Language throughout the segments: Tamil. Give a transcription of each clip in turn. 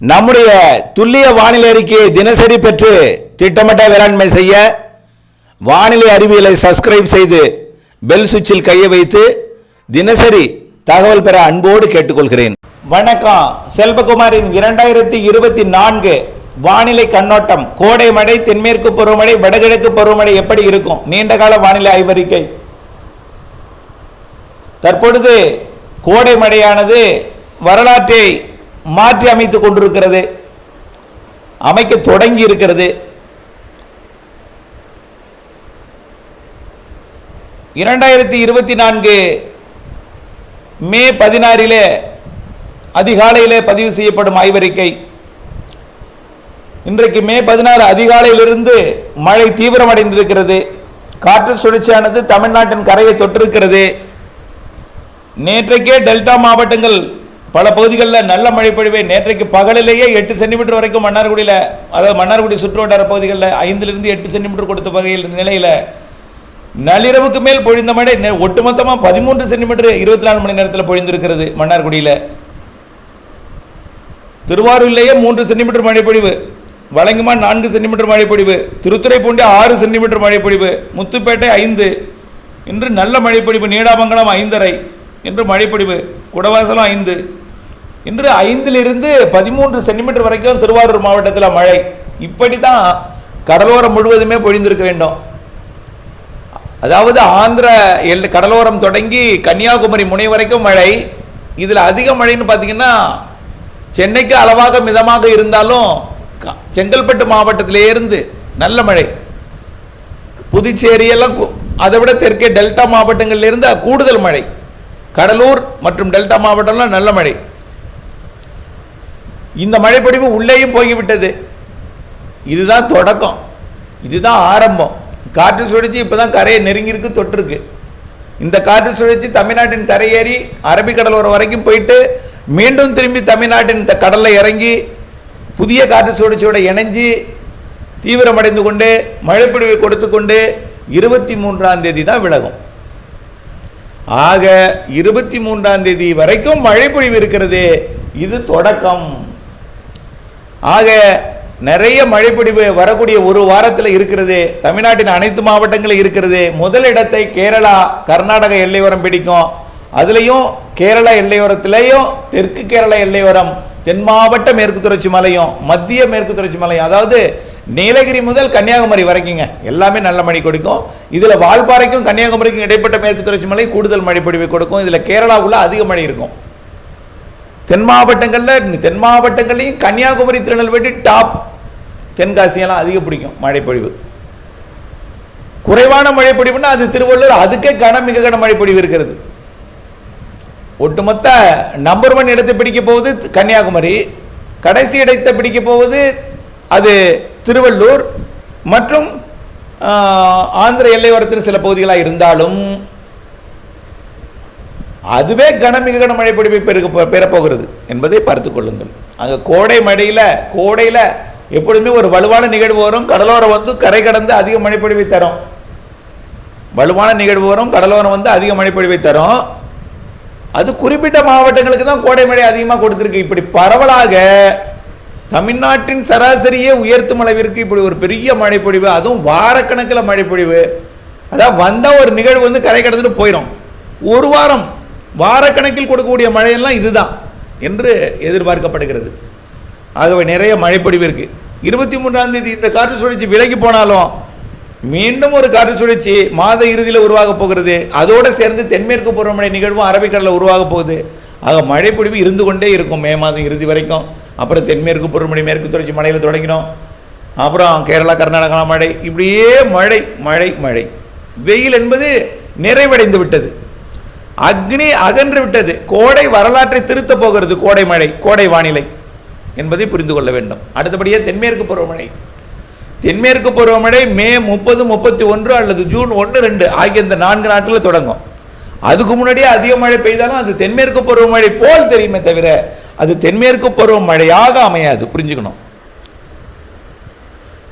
நம்முடைய துல்லிய வானிலை அறிக்கையை தினசரி பெற்று திட்டமிட்ட வேளாண்மை செய்ய வானிலை அறிவியலை சப்ஸ்கிரைப் செய்து பெல் சுவிட்சில் கையை வைத்து தினசரி தகவல் பெற அன்போடு கேட்டுக்கொள்கிறேன். வணக்கம். செல்வகுமாரின் இரண்டாயிரத்தி இருபத்தி நான்கு வானிலை கண்ணோட்டம். கோடை மழை தென்மேற்கு பருவமழை வடகிழக்கு பருவமழை எப்படி இருக்கும்? நீண்டகால வானிலை ஆய்வறிக்கை. தற்பொழுது கோடை மழையானது வரலாற்றை மாற்றி அமைத்துக் கொண்டிருக்கிறது. அமைக்க தொடங்கி இருக்கிறது. இரண்டாயிரத்தி இருபத்தி நான்கு மே பதினாறிலே அதிகாலையிலே பதிவு செய்யப்படும் ஆய்வறிக்கை. இன்றைக்கு மே பதினாறு அதிகாலையிலிருந்து மழை தீவிரமடைந்திருக்கிறது. காற்று சுழற்சியானது தமிழ்நாட்டின் கரையை தொட்டிருக்கிறது. நேற்றைக்கே டெல்டா மாவட்டங்கள் பல பகுதிகளில் நல்ல மழை பொழிவை நேற்றைக்கு பகலிலேயே எட்டு சென்டிமீட்டர் வரைக்கும் மன்னார்குடியில் அதாவது மன்னார்குடி சுற்றுவட்டார பகுதிகளில் ஐந்திலிருந்து எட்டு சென்டிமீட்டர் கொடுத்த வகையில் நிலையில் நள்ளிரவுக்கு மேல் பொழிந்த மழை ஒட்டுமொத்தமாக பதிமூன்று சென்டிமீட்டர் இருபத்தி நாலு மணி நேரத்தில் பொழிந்திருக்கிறது மன்னார்குடியில். திருவாரூர்லேயே மூன்று சென்டிமீட்டர் மழைப்பொடிவு வழங்குமா நான்கு சென்டிமீட்டர் மழைப்பொழிவு திருத்துறைப்பூண்டி ஆறு சென்டிமீட்டர் மழைப்பொழிவு முத்துப்பேட்டை ஐந்து இன்று நல்ல மழைப்பொழிவு நீடாமங்கலம் ஐந்தரை இன்று மழைப்பொழிவு குடவாசலம் ஐந்து இன்று ஐந்திலிருந்து பதிமூன்று சென்டிமீட்டர் வரைக்கும் திருவாரூர் மாவட்டத்தில் மழை. இப்படி தான் கடலோரம் முழுவதுமே பொழிந்திருக்க வேண்டும். அதாவது ஆந்திர எல் கடலோரம் தொடங்கி கன்னியாகுமரி முனை வரைக்கும் மழை. இதில் அதிக மழைன்னு பார்த்தீங்கன்னா சென்னைக்கு அளவாக மிதமாக இருந்தாலும் க- செங்கல்பட்டு மாவட்டத்திலேருந்து நல்ல மழை. புதுச்சேரியெல்லாம் அதை விட தெற்கே டெல்டா மாவட்டங்கள்ல இருந்து கூடுதல் மழை. கடலூர் மற்றும் டெல்டா மாவட்டம்லாம் நல்ல மழை. இந்த மழைப்பொழிவு உள்ளேயும் போய்விட்டது. இதுதான் தொடக்கம். இதுதான் ஆரம்பம். காற்று சுழற்சி இப்பதான் கரையை நெருங்கியிருக்கு தொற்றுருக்கு. இந்த காற்று சுழற்சி தமிழ்நாட்டின் தரையேறி அரபிக்கடலோரம் வரைக்கும் போயிட்டு மீண்டும் திரும்பி தமிழ்நாட்டின் த- கடலில் இறங்கி புதிய காற்று சுழற்சியோட இணைஞ்சு தீவிரமடைந்து கொண்டு மழைப்பொழிவை கொடுத்து கொண்டு இருபத்தி மூன்றாம் தேதி தான் விலகும். ஆக இருபத்தி மூன்றாம் தேதி வரைக்கும் மழைப்பொழிவு இருக்கிறது. இது தொடக்கம். ஆக நிறைய மழைப்பிடிவு வரக்கூடிய ஒரு வாரத்தில் இருக்கிறது தமிழ்நாட்டின் அனைத்து மாவட்டங்களும் இருக்கிறது. முதல் இடத்தை கேரளா கர்நாடக எல்லையோரம் பிடிக்கும். அதுலேயும் கேரளா எல்லையோரத்திலேயும் தெற்கு கேரளா எல்லையோரம் தென் மாவட்ட மேற்கு தொடர்ச்சி மலையும் மத்திய மேற்கு தொடர்ச்சி மலையும். அதாவது நீலகிரி முதல் கன்னியாகுமரி வரைக்குங்க. எல்லாமே நல்ல மழை கொடுக்கும். இதில் வால்பாறைக்கும் கன்னியாகுமரிக்கும் இடைப்பட்ட மேற்கு தொடர்ச்சி மலை கூடுதல் மழைப்பொழிவை கொடுக்கும். இதில் கேரளாவுக்குள்ள அதிக மழை இருக்கும். தென் மாவட்டங்களில் தென் மாவட்டங்கள்லையும் கன்னியாகுமரி திருநெல்வேலி டாப் தென்காசியெல்லாம் அதிக பிடிக்கும் மழைப்பொழிவு. குறைவான மழைப்பொழிவுன்னா அது திருவள்ளூர் அதுக்கே கன மிக கன மழைப்பொழிவு இருக்கிறது. ஒட்டுமொத்த நம்பர் ஒன் இடத்தை பிடிக்க போவது கன்னியாகுமரி கடைசி இடத்தை பிடிக்க போவது அது திருவள்ளூர் மற்றும் ஆந்திர எல்லையோரத்தில் சில பகுதிகளாக இருந்தாலும் அதுவே கனமிக கன மழை பொழிவை பெருக பெறப்போகிறது என்பதை பார்த்து கொள்ளுங்கள். அங்கே கோடை மழையில் கோடையில் எப்பொழுதுமே ஒரு வலுவான நிகழ்வு வரும். கடலோரம் வந்து கரை கடந்து அதிக மழைப்பொழிவை தரும். வலுவான நிகழ்வு வரும். கடலோரம் வந்து அதிக மழைப்பொழிவை தரும். அது குறிப்பிட்ட மாவட்டங்களுக்கு தான் கோடை மழை அதிகமாக கொடுத்துருக்கு. இப்படி பரவலாக தமிழ்நாட்டின் சராசரியே உயர்த்தும் அளவிற்கு இப்படி ஒரு பெரிய மழைப்பொழிவு அதுவும் வாரக்கணக்கில் மழைப்பொழிவு அதான் வந்தால் ஒரு நிகழ்வு வந்து கரை கடந்துட்டு போயிடும் ஒரு வாரம் வாரக்கணக்கில் கொடுக்கக்கூடிய மழையெல்லாம் இதுதான் என்று எதிர்பார்க்கப்படுகிறது. ஆகவே நிறைய மழைப்பொழிவு இருக்கு. இருபத்தி மூன்றாம் தேதி இந்த காற்று சுழற்சி விலகி போனாலும் மீண்டும் ஒரு காற்று சுழற்சி மாத இறுதியில் உருவாக போகிறது. அதோடு சேர்ந்து தென்மேற்கு பருவமழை நிகழ்வும் அரபிக்கடலில் உருவாக போகுது. ஆக மழைப்பொழிவு இருந்து கொண்டே இருக்கும் மே மாதம் இறுதி வரைக்கும். அப்புறம் தென்மேற்கு பருவமழை மேற்கு தொடர்ச்சி மழையில் தொடங்கினோம் அப்புறம் கேரளா கர்நாடகா மழை இப்படியே மழை மழை மழை. வெயில் என்பது நிறைவடைந்து விட்டது. அக்னி அகன்று விட்டது. கோடை வரலாற்றை திருத்தப் போகிறது கோடை மழை கோடை வானிலை என்பதை புரிந்து கொள்ள வேண்டும். அடுத்தபடியாக தென்மேற்கு பருவமழை. தென்மேற்கு பருவமழை மே முப்பது முப்பத்தி ஒன்று அல்லது ஜூன் ஒன்று ரெண்டு ஆகிய இந்த நான்கு நாட்களில் தொடங்கும். அதுக்கு முன்னாடியே அதிக மழை பெய்தாலும் அது தென்மேற்கு பருவமழை போல் தெரியுமே தவிர அது தென்மேற்கு பருவமழையாக அமையாது. புரிஞ்சுக்கணும்.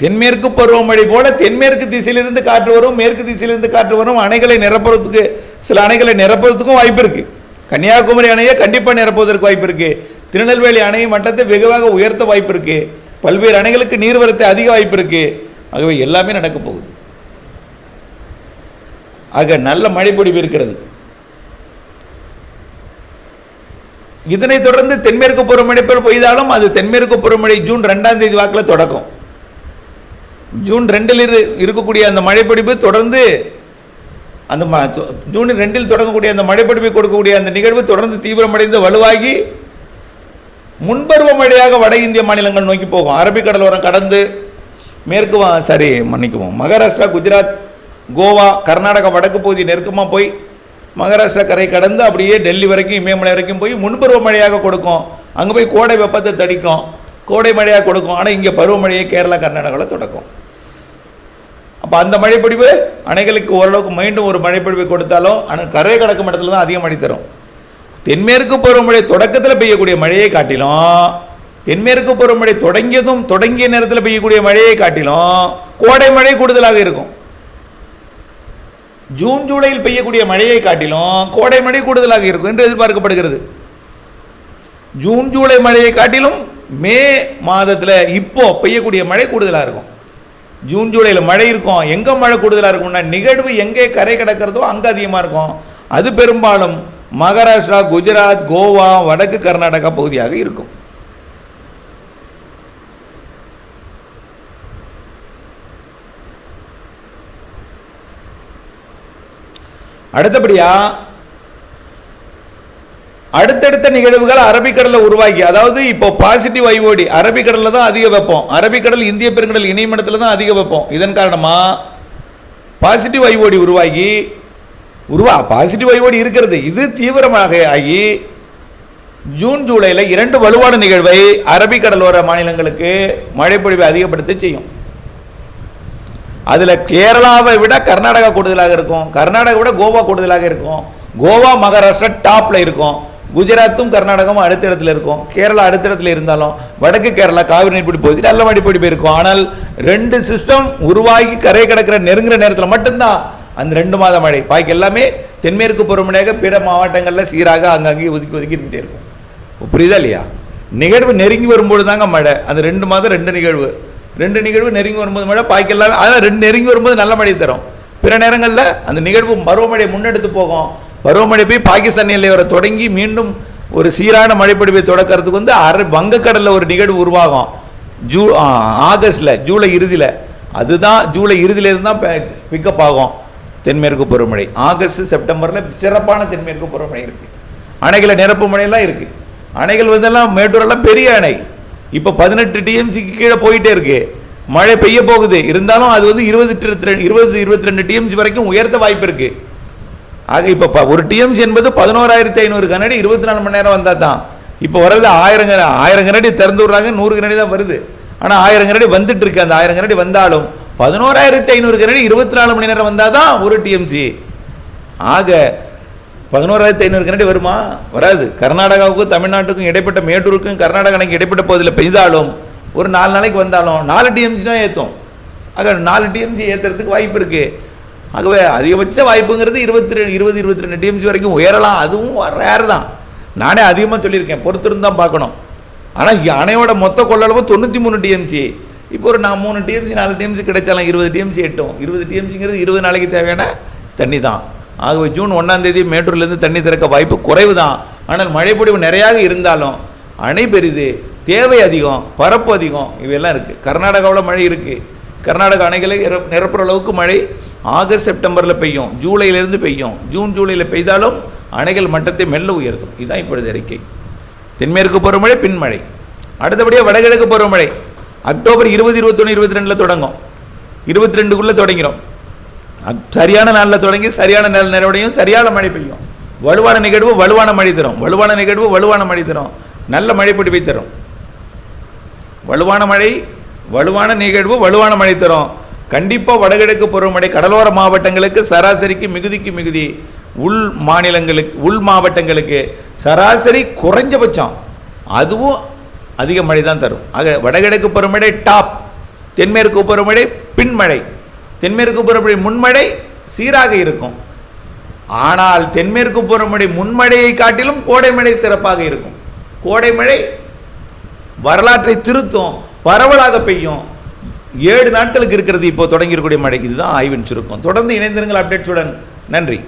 தென்மேற்கு பருவமழை போல தென்மேற்கு திசையிலிருந்து காற்று வரும் மேற்கு திசையிலிருந்து காற்று வரும். அணைகளை நிரப்புறதுக்கு சில அணைகளை நிரப்புறதுக்கும் வாய்ப்பு இருக்கு. கன்னியாகுமரி அணையை கண்டிப்பாக நிரப்புவதற்கு வாய்ப்பு இருக்கு. திருநெல்வேலி அணையை மட்டத்தை வெகுவாக உயர்த்த வாய்ப்பு இருக்கு. பல்வேறு அணைகளுக்கு நீர்வரத்து அதிக வாய்ப்பு இருக்கு. ஆகவே எல்லாமே நடக்க போகுது. ஆக நல்ல மழைப்பொடிவு இருக்கிறது. இதனைத் தொடர்ந்து தென்மேற்கு பருவமழை பெய்தாலும் அது தென்மேற்கு பருவமழை ஜூன் ரெண்டாம் தேதி வாக்கில் தொடக்கம். ஜூன் ரெண்டில் இரு இருக்கக்கூடிய அந்த மழைப்பிடிப்பு தொடர்ந்து அந்த ம ஜூன் ரெண்டில் தொடங்கக்கூடிய அந்த மழைப்பிடிப்பை கொடுக்கக்கூடிய அந்த நிகழ்வு தொடர்ந்து தீவிரமடைந்து வலுவாகி முன்பருவ மழையாக வட இந்திய மாநிலங்கள் நோக்கி போகும். அரபிக்கடலோரம் கடந்து மேற்கு வா சாரி மன்னிக்குவோம் மகாராஷ்டிரா குஜராத் கோவா கர்நாடகா வடக்கு பகுதி நெருக்கமாக போய் மகாராஷ்டிரா கரை கடந்து அப்படியே டெல்லி வரைக்கும் இமயமலை வரைக்கும் போய் முன்பருவ மழையாக கொடுக்கும். அங்கே போய் கோடை வெப்பத்தை தடிக்கும் கோடை மழையாக கொடுக்கும். ஆனால் இங்கே பருவமழையை கேரளா கர்நாடகாவில் தொடக்கும். அப்போ அந்த மழைப்பொழிவு அணைகளுக்கு ஓரளவுக்கு மீண்டும் ஒரு மழைப்பொழிவை கொடுத்தாலும் ஆனால் கரை கடக்கும் இடத்துல தான் அதிக மழை தரும். தென்மேற்கு பருவமழை தொடக்கத்தில் பெய்யக்கூடிய மழையை காட்டிலும் தென்மேற்கு பருவமழை தொடங்கியதும் தொடங்கிய நேரத்தில் பெய்யக்கூடிய மழையை காட்டிலும் கோடை மழை கூடுதலாக இருக்கும். ஜூன் ஜூலையில் பெய்யக்கூடிய மழையை காட்டிலும் கோடை மழை கூடுதலாக இருக்கும் என்று எதிர்பார்க்கப்படுகிறது. ஜூன் ஜூலை மழையை காட்டிலும் மே மாதத்தில் இப்போ பெய்யக்கூடிய மழை கூடுதலாக இருக்கும். ஜூன் ஜூலையில் மழை இருக்கும். எங்கே மழை கூடுதலாக இருக்கும்னா நிகழ்வு எங்கே கரை கிடக்கிறதோ அங்கே அதிகமாக இருக்கும். அது பெரும்பாலும் மகாராஷ்டிரா குஜராத் கோவா வடக்கு கர்நாடகா பகுதியாக இருக்கும். அடுத்தபடியாக அடுத்தடுத்த நிகழ்வுகள் அரபிக்கடலில் உருவாகி அதாவது இப்போ பாசிட்டிவ் ஐஓடி அரபிக்கடலில் தான் அதிக வெப்பம். அரபிக்கடல் இந்திய பெருங்கடல் இணையமடத்தில் தான் அதிக வெப்பம். இதன் காரணமாக பாசிட்டிவ் ஐஓடி உருவாகி உருவா பாசிட்டிவ் ஐஓடி இருக்கிறது. இது தீவிரமாக ஆகி ஜூன் ஜூலையில் இரண்டு வலுவான நிகழ்வை அரபிக்கடலோர மாநிலங்களுக்கு மழைப்பொழிவை அதிகப்படுத்த செய்யும். அதில் கேரளாவை விட கர்நாடகா கூடுதலாக இருக்கும். கர்நாடகா விட கோவா கூடுதலாக இருக்கும். கோவா மகாராஷ்டிரா டாப்பில் இருக்கும். குஜராத்தும் கர்நாடகமும் அடுத்த இடத்துல இருக்கும். கேரளா அடுத்த இடத்துல இருந்தாலும் வடக்கு கேரளா காவிரி நீர்பிடி பகுதி நல்ல மடிப்படி போயிருக்கும் ஆனால் ரெண்டு சிஸ்டம் உருவாகி கரை கிடக்கிற நெருங்குற நேரத்தில் மட்டும்தான் அந்த ரெண்டு மாத மழை. பாக்கி எல்லாமே தென்மேற்கு பொறுமனையாக பிற மாவட்டங்களில் சீராக அங்கங்கே ஒதுக்கி ஒதுக்கி இருந்துகிட்டே இருக்கும். புரியுதா இல்லையா? நிகழ்வு நெருங்கி வரும்போது தாங்க மழை. அந்த ரெண்டு மாதம் ரெண்டு நிகழ்வு. ரெண்டு நிகழ்வு நெருங்கி வரும்போது மழை பாக்கி எல்லாமே அதனால் ரெண்டு நெருங்கி வரும்போது நல்ல மழை தரும். பிற நேரங்களில் அந்த நிகழ்வு பருவமழை முன்னெடுத்து போகும். பருவமழை போய் பாகிஸ்தான் எல்லையோர தொடங்கி மீண்டும் ஒரு சீரான மழைப்பொழிவை தொடக்கிறதுக்கு வந்து அரை வங்கக்கடலில் ஒரு நிகழ்வு உருவாகும். ஜூ ஆகஸ்டில் ஜூலை இறுதியில். அதுதான் ஜூலை இறுதியிலேருந்து தான் பிக்கப் ஆகும் தென்மேற்கு பருவமழை ஆகஸ்ட் செப்டம்பரில் சிறப்பான தென்மேற்கு பருவமழை இருக்குது அணைகளை நிரப்பு மழையெல்லாம் இருக்குது அணைகள் வந்தெல்லாம் மேட்டூரெல்லாம் பெரிய அணை. இப்போ பதினெட்டு டிஎம்சிக்கு கீழே போயிட்டே இருக்குது மழை பெய்ய போகுது. இருந்தாலும் அது வந்து இருபது இருபது இருபத்தி ரெண்டு டிஎம்சி வரைக்கும் உயர்த்த வாய்ப்பு இருக்குது ஆக இப்போ ப- ஒரு டிஎம்சி என்பது பதினோராயிரத்தி ஐநூறு கண்ணாடி இருபத்தி நாலு மணி நேரம் வந்தால் தான். இப்போ வர்றது ஆயிரம் ஆயிரம் கண்ணாடி திறந்து விட்றாங்க நூறு கண்ணாடி தான் வருது. ஆனால் ஆயிரம் கண்ணாடி வந்துட்டு இருக்கு அந்த ஆயிரம் கண்ணாடி வந்தாலும் பதினோராயிரத்தி ஐநூறு கண்ணாடி இருபத்தி நாலு மணி நேரம் வந்தால் தான் ஒரு டிஎம்சி ஆக பதினோராயிரத்தி ஐநூறு கண்ணாடி வருமா? வராது. கர்நாடகாவுக்கும் தமிழ்நாட்டுக்கும் இடைப்பட்ட மேட்டூருக்கும் கர்நாடகா அணைக்கு இடைப்பட்ட பகுதியில் பெய்தாலும் ஒரு நாலு நாளைக்கு வந்தாலும் நாலு டிஎம்சி தான் ஏற்றும் ஆக நாலு டிஎம்சி ஏற்றுறதுக்கு வாய்ப்பு இருக்குது ஆகவே அதிகபட்ச வாய்ப்புங்கிறது இருபத்தி ரெண்டு இருபது இருபத்தி ரெண்டு டிஎம்சி வரைக்கும் உயரலாம். அதுவும் ரேர் தான். நானே அதிகமாக சொல்லியிருக்கேன். பொறுத்திருந்து தான் பார்க்கணும் ஆனால் அணையோட மொத்த கொள்ளளவு தொண்ணூற்றி மூணு டிஎம்சி இப்போ ஒரு நான் மூணு டிஎம்சி நாலு டிஎம்சி கிடைச்சாலும் இருபது டிஎம்சி எட்டும். இருபது டிஎம்சிங்கிறது இருபது நாளைக்கு தேவையான தண்ணி தான். ஆகவே ஜூன் ஒன்றாம் தேதி மேட்டூர்லேருந்து தண்ணி திறக்க வாய்ப்பு குறைவு தான் ஆனால் மழைப்பொழிவு நிறையாக இருந்தாலும் அணை பெரிது தேவை அதிகம் பரப்பு அதிகம் இவையெல்லாம் இருக்குது கர்நாடகாவில் மழை இருக்குது கர்நாடக அணைகளை நிரப்- நிரப்புற அளவுக்கு மழை ஆகஸ்ட் செப்டம்பரில் பெய்யும். ஜூலையிலிருந்து பெய்யும். ஜூன் ஜூலையில் பெய்தாலும் அணைகள் மட்டத்தை மெல்ல உயர்த்தும். இதுதான் இப்பொழுது அறிக்கை. தென்மேற்கு பருவமழை பின்மழை. அடுத்தபடியாக வடகிழக்கு பருவமழை. அக்டோபர் இருபது இருபத்தொன்று இருபத்தி ரெண்டில் தொடங்கும். இருபத்தி ரெண்டுக்குள்ளே தொடங்கிறோம் அக்- சரியான நாளில் தொடங்கி சரியான நாள் நிறைவடையும். சரியான மழை பெய்யும். வலுவான நிகழ்வு வலுவான மழை தரும். வலுவான நிகழ்வு வலுவான மழை தரும். நல்ல மழை பிடிப்பை தரும். வலுவான மழை வலுவான நிகழ்வு வலுவான மழை தரும். கண்டிப்பாக வடகிழக்கு பருவமழை கடலோர மாவட்டங்களுக்கு சராசரிக்கு மிகுதிக்கு மிகுதி. உள் மாநிலங்களுக்கு உள் மாவட்டங்களுக்கு சராசரி குறைஞ்சபட்சம் அதுவும் அதிக மழை தான் தரும். ஆக வடகிழக்கு பருவமழை டாப் தென்மேற்கு பருவமழை பின்மழை. தென்மேற்கு பருவமழை முன்மழை சீராக இருக்கும். ஆனால் தென்மேற்கு பருவமழை முன்மழையை காட்டிலும் கோடை மழை சிறப்பாக இருக்கும். கோடை மழை வரலாற்றை திருத்தும். பரவலாக பெய்யும். ஏழு நாட்களுக்கு இருக்கிறது இப்போ தொடங்கியிருக்கக்கூடிய மழை. இதுதான் ஆய்வின் சுருக்கம். தொடர்ந்து இணைந்திருங்கள் அப்டேட்ஸுடன் நன்றி.